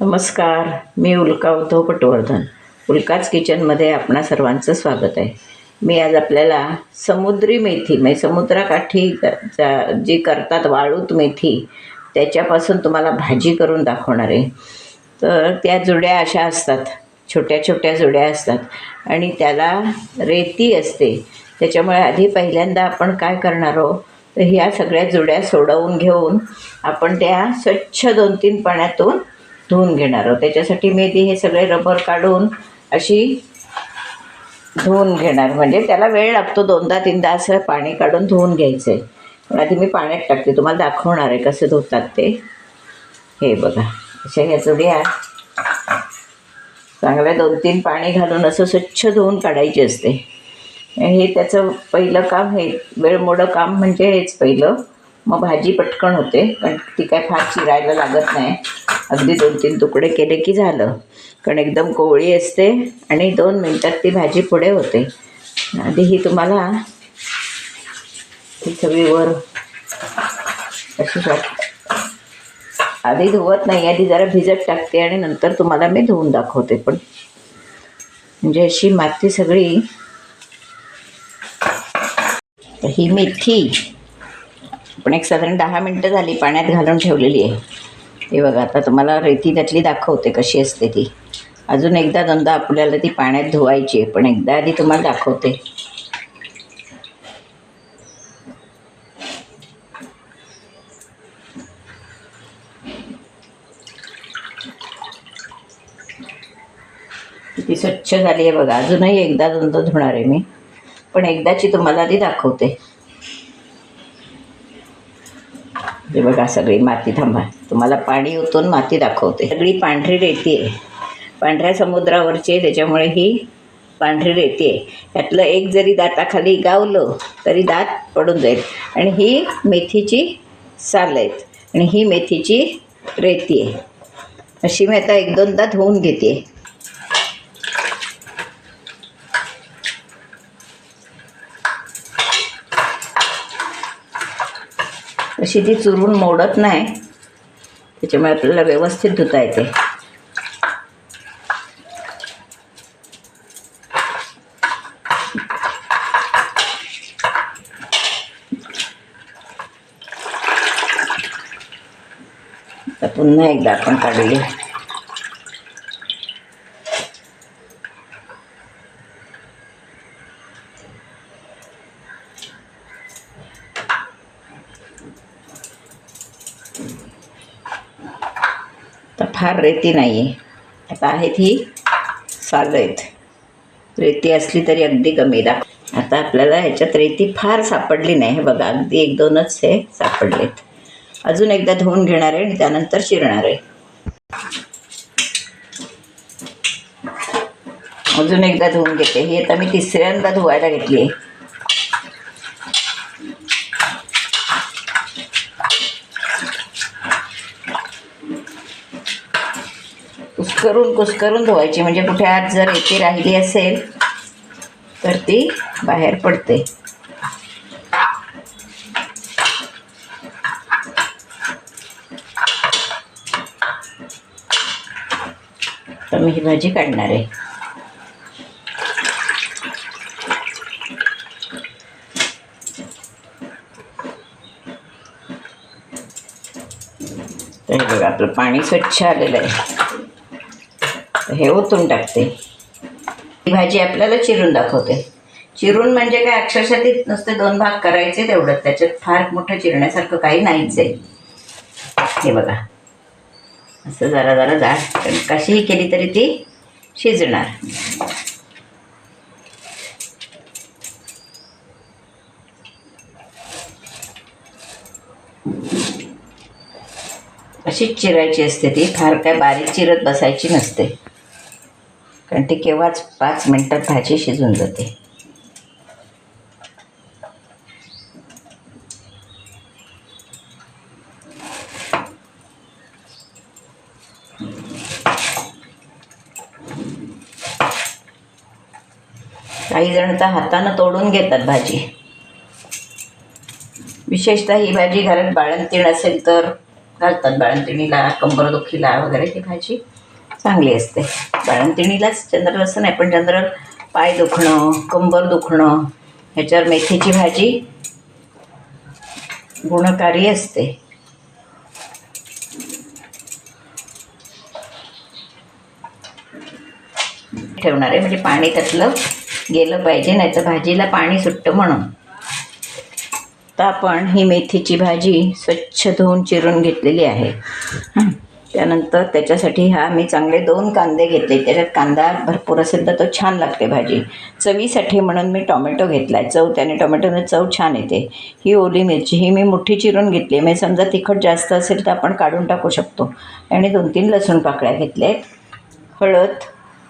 नमस्कार मी उल्का उद्धव पटवर्धन. उल्काच किचनमध्ये आपणा सर्वांचं स्वागत आहे. मी आज आपल्याला समुद्री मेथी म्हणजे समुद्राकाठी जा जी करतात वाळूत मेथी त्याच्यापासून तुम्हाला भाजी करून दाखवणार आहे. तर त्या जुड्या अशा असतात छोट्या छोट्या जुड्या असतात आणि त्याला रेती असते. त्याच्यामुळे आधी पहिल्यांदा आपण काय करणार आहोत तर ह्या सगळ्या जुड्या सोडवून घेऊन आपण त्या स्वच्छ दोन तीन पाण्यातून धुवून घेणार. आहोत त्याच्यासाठी मेथी हे सगळे रबर काढून अशी धुवून घेणार. म्हणजे त्याला वेळ लागतो दोनदा तीनदा असं पाणी काढून धुवून घ्यायचं आहे पण आधी मी पाण्यात टाकते. तुम्हाला दाखवणार आहे कसं धुतात ते. हे बघा. अशा ह्या जुड्या चांगल्या दोन तीन पाणी घालून असं स्वच्छ धुवून काढायची असते. हे त्याचं पहिलं काम हे वेळमोडं काम म्हणजे हेच पहिलं. मग भाजी पटकन होते कारण ती काय फार चिरायला लागत नाही. अगदी दोन तीन तुकडे केले की झालं. कारण एकदम कोवळी असते आणि दोन मिनटात ती भाजी पुढे होते. आधी ही तुम्हाला ही सगळी वर अशी आधी धुवत नाही आधी जरा भिजत टाकते आणि नंतर तुम्हाला मी धुवून दाखवते पण. म्हणजे अशी माती सगळी. ही मेथी. पण एक साधारण दहा मिनटं झाली पाण्यात घालून ठेवलेली आहे. हे बघा आता तुम्हाला रेती त्यातली दाखवते कशी असते ती. अजून एकदा दोनदा आपल्याला ती पाण्यात धुवायची आहे पण एकदा आधी तुम्हाला दाखवते. ती स्वच्छ झाली आहे बघा. अजूनही एकदा दोनदा धुणार आहे मी. पण एकदाची तुम्हाला आधी दाखवते. हे बघा सगळी माती थांबा. तुम्हाला पाणी ओतून माती दाखवते. सगळी पांढरी रेती आहे. पांढऱ्या समुद्रावरची आहे त्याच्यामुळे ही पांढरी रेती आहे. यातलं एक जरी दाताखाली गावलं तरी दात पडून जाईल. आणि ही मेथीची साल आहेत. आणि ही मेथीची रेती आहे. अशी मी आता एक दोनदा धुवून घेते. अशी ती चुरून मोडत नाही. त्याच्यामुळे आपल्याला व्यवस्थित धुता येते. आता पुन्हा एकदा आपण काढूया आता फार रेती नाही आहे आता आहेत ही सालं आहेत रेती असली तरी अगदी कमी दाख आता आपल्याला ह्याच्यात रेती फार सापडली नाही. हे बघा अगदी एक दोनच हे सापडलेत. अजून एकदा धुवून घेणार आहे आणि त्यानंतर शिरणार आहे. अजून एकदा धुवून घेते. ही आता मी तिसऱ्यांदा धुवायला घेतली आहे. कुस्करून कुस्करून धुवायची. म्हणजे कुठे आत जर येते राहिली असेल तर ती बाहेर पडते. तर मी ही भाजी काढणार आहे. तर बघा आपलं पाणी स्वच्छ आलेलं आहे. हे ओतून टाकते. ही भाजी आपल्याला चिरून दाखवते. चिरून म्हणजे काय अक्षरशः ती नुसते दोन भाग करायचे तेवढंच. त्याच्यात फार मोठं चिरण्यासारखं काही नाहीच आहे. हे बघा. असं जरा जरा जाड कशीही केली तरी ती शिजणार. अशीच चिरायची असते ती. फार काय बारीक चिरत बसायची नसते. कारण ती केव्हाच पाच मिनटात भाजी शिजून जाते. काही जण तर हातानं तोडून घेतात भाजी. विशेषतः ही भाजी घरात बाळंतीण असेल तर घालतात बाळंतिणीला कंबरदुखीला वगैरे ही भाजी. चांगली असते. बाळंतिणीलाच चंद्र असं नाही पण जनरल पाय दुखणं कंबर दुखणं ह्याच्यावर मेथीची भाजी गुणकारी असते. ठेवणार आहे म्हणजे पाणी त्यातलं गेलं पाहिजे नाही तर भाजीला पाणी सुटतं म्हणून. तर आपण ही मेथीची भाजी स्वच्छ धुवून चिरून घेतलेली आहे. हं. त्यानंतर त्याच्यासाठी हा मी चांगले दोन कांदे घेतले. त्याच्यात कांदा भरपूर असेल तर तो छान लागते भाजी. चवीसाठी म्हणून मी टोमॅटो घेतला आहे चव त्याने टोमॅटोने चव छान येते. ही ओली मिरची ही मी मुठ्ठी चिरून घेतली आहे. म्हणजे समजा तिखट जास्त असेल तर आपण काढून टाकू शकतो. आणि दोन तीन लसूण पाकळ्या घेतल्या आहेत हळद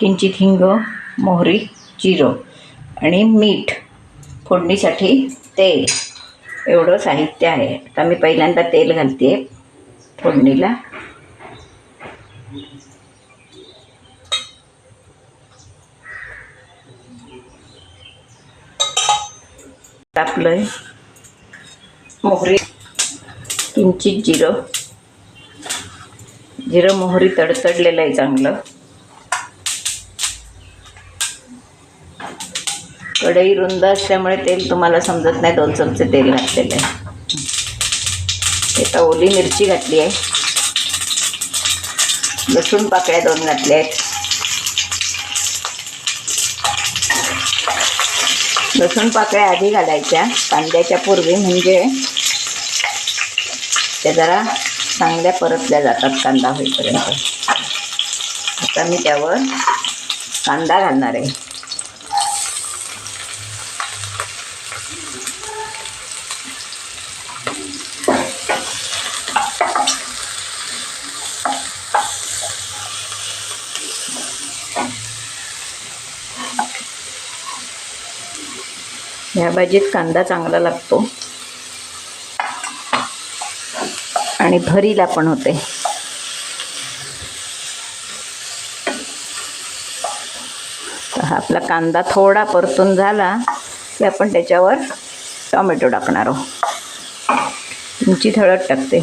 किंचित हिंग मोहरी जिरं आणि मीठ फोडणीसाठी तेल. एवढं साहित्य आहे. आता मी पहिल्यांदा तेल घालते फोडणीला. टाकलंय. मोहरी किंचित जिरं. जिरं मोहरी तडतडलेलं आहे चांगलं. कढई रुंद असल्यामुळे तेल तुम्हाला समजत नाही दोन चमचे तेल घातलेलं आहे. आता ओली मिरची घातली आहे. लसूण पाकळ्या दोन घातल्या आहेत. लसूण पाकळ्या आधी घालायच्या. कांद्याच्या पूर्वी म्हणजे त्या जरा चांगल्या परतल्या जातात कांदा होईपर्यंत. आता मी त्यावर कांदा घालणार आहे. ह्या भाजीत कांदा चांगला लागतो. आणि भरीला पण होते. तर हा आपला कांदा थोडा परतून झाला की आपण त्याच्यावर टोमॅटो टाकणार आहोत. तुमची हळद टाकते.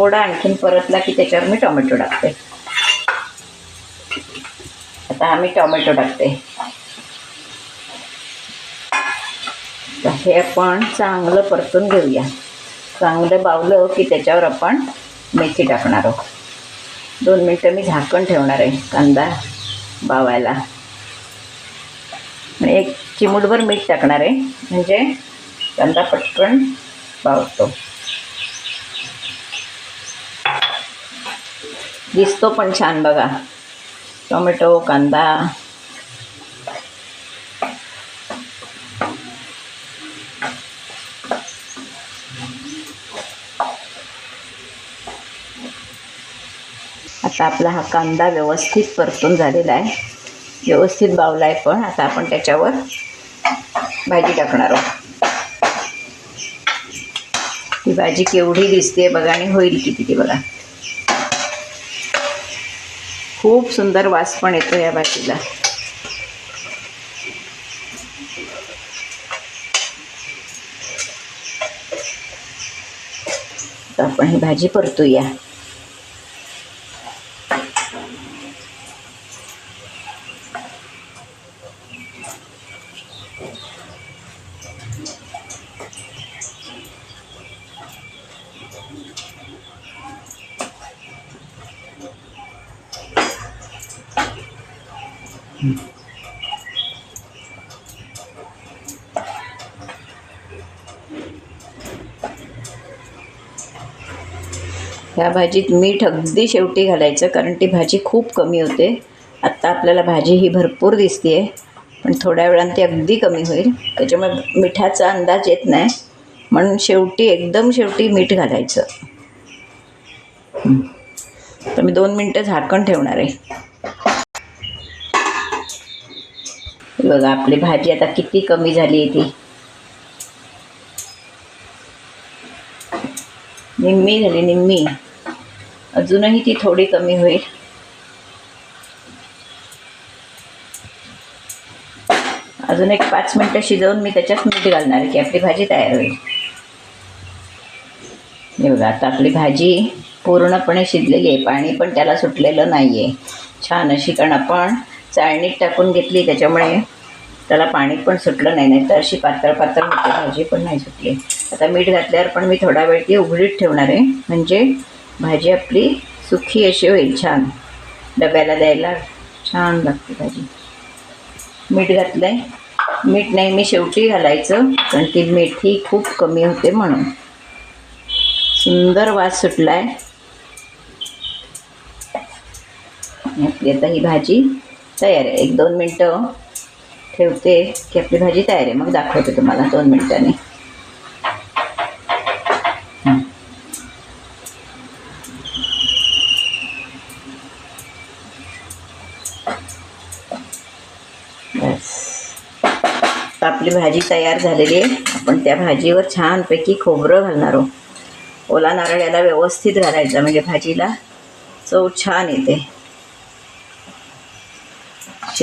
थोडा आणखीन परतला की त्याच्यावर मी टोमॅटो टाकते. आता आम्ही टोमॅटो टाकते. तर हे आपण चांगलं परतून घेऊया. चांगलं बावलं की त्याच्यावर आपण मेथी टाकणार आहोत. दोन मिनटं मी झाकण ठेवणार आहे कांदा बावायला. आणि एक चिमूटभर मीठ टाकणार आहे. म्हणजे कांदा पटकन बावतो. दिसतो पण छान बघा. टोमॅटो कांदा. आता आपला हा कांदा व्यवस्थित परतून झालेला आहे. व्यवस्थित बावला आहे पण. आता आपण त्याच्यावर भाजी टाकणार आहोत. ती भाजी केवढी दिसते बघा आणि होईल किती ती बघा. खूप सुंदर वास पण येतो या भाजीला. आपण ही भाजी परतूया. ह्या भाजीत मीठ अगदी शेवटी घालायचं कारण ती भाजी खूप कमी होते. आत्ता आपल्याला भाजी ही भरपूर दिसते आहे पण थोड्या वेळानं ती अगदी कमी होईल. त्याच्यामुळे मिठाचा अंदाज येत नाही. म्हणून शेवटी एकदम शेवटी मीठ घालायचं. तर मी दोन मिनटं झाकण ठेवणार आहे. बघा आपली भाजी आता किती कमी झाली आहे ती. निम्मी झाली निम्मी. अजूनही ती थोडी कमी होईल. अजून एक पाच मिनटं शिजवून मी त्याच्यात मीठ घालणार आहे की आपली भाजी तयार होईल. हे बघा आता आपली भाजी पूर्णपणे शिजलेली आहे पाणी पण त्याला सुटलेलं नाही आहे छान अशी कारण आपण चाळणीत टाकून घेतली त्याच्यामुळे त्याला पाणी पण सुटलं नाही नाही तर अशी पातळ पातळ होते भाजी पण नाही सुटली. आता मीठ घातल्यावर पण मी थोडा वेळ ती उघडीत ठेवणार आहे. म्हणजे भाजी आपली सुखी अशी होईल छान. डब्याला द्यायला छान लागते भाजी. मीठ घातलं आहे मीठ नाही मी शेवटी घालायचं कारण ती मेथी खूप कमी होते म्हणून. सुंदर वास सुटला आहे आपली आता ही भाजी तयार आहे. एक दोन मिनटं ठेवते की आपली भाजी तयार आहे. मग दाखवते तुम्हाला दोन मिनटांनी. बस. आपली भाजी तयार झालेली आहे. आपण त्या भाजीवर छानपैकी खोबरं घालणार आहोत. ओला नारळ याला व्यवस्थित घालायचा म्हणजे भाजीला चव छान येते.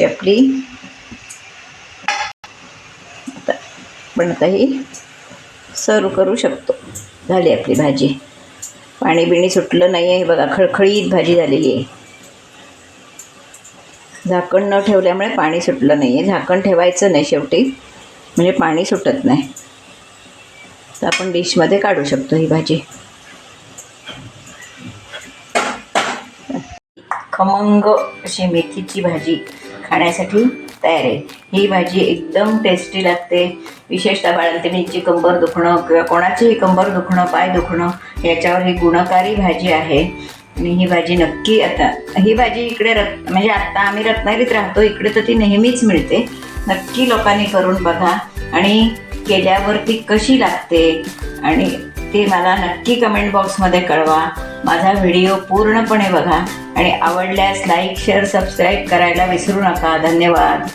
आपली आता आपण आता ही सर्व करू शकतो. झाली आपली भाजी. पाणी बिणी सुटलं नाही आहे बघा खळखळीत भाजी झालेली आहे. झाकण न ठेवल्यामुळे पाणी सुटलं नाही आहे झाकण ठेवायचं नाही शेवटी. म्हणजे पाणी सुटत नाही. तर आपण डिशमध्ये काढू शकतो ही भाजी. खमंग अशी मेथीची भाजी खाण्यासाठी तयार आहे. ही भाजी एकदम टेस्टी लागते. विशेषतः बाळंतिणीची कंबर दुखणं किंवा कोणाचीही कंबर दुखणं पाय दुखणं याच्यावर ही गुणकारी भाजी आहे. आणि ही भाजी नक्की आता ही भाजी इकडे रत् म्हणजे आत्ता आम्ही रत्नागिरीत राहतो इकडे तर ती नेहमीच मिळते. नक्की लोकांनी करून बघा. आणि केल्यावर ती कशी लागते आणि ते मला नक्की कमेंट बॉक्समध्ये कळवा. माझा व्हिडिओ पूर्णपणे बघा. आणि आवडल्यास लाईक शेअर सबस्क्राईब करायला विसरू नका. धन्यवाद.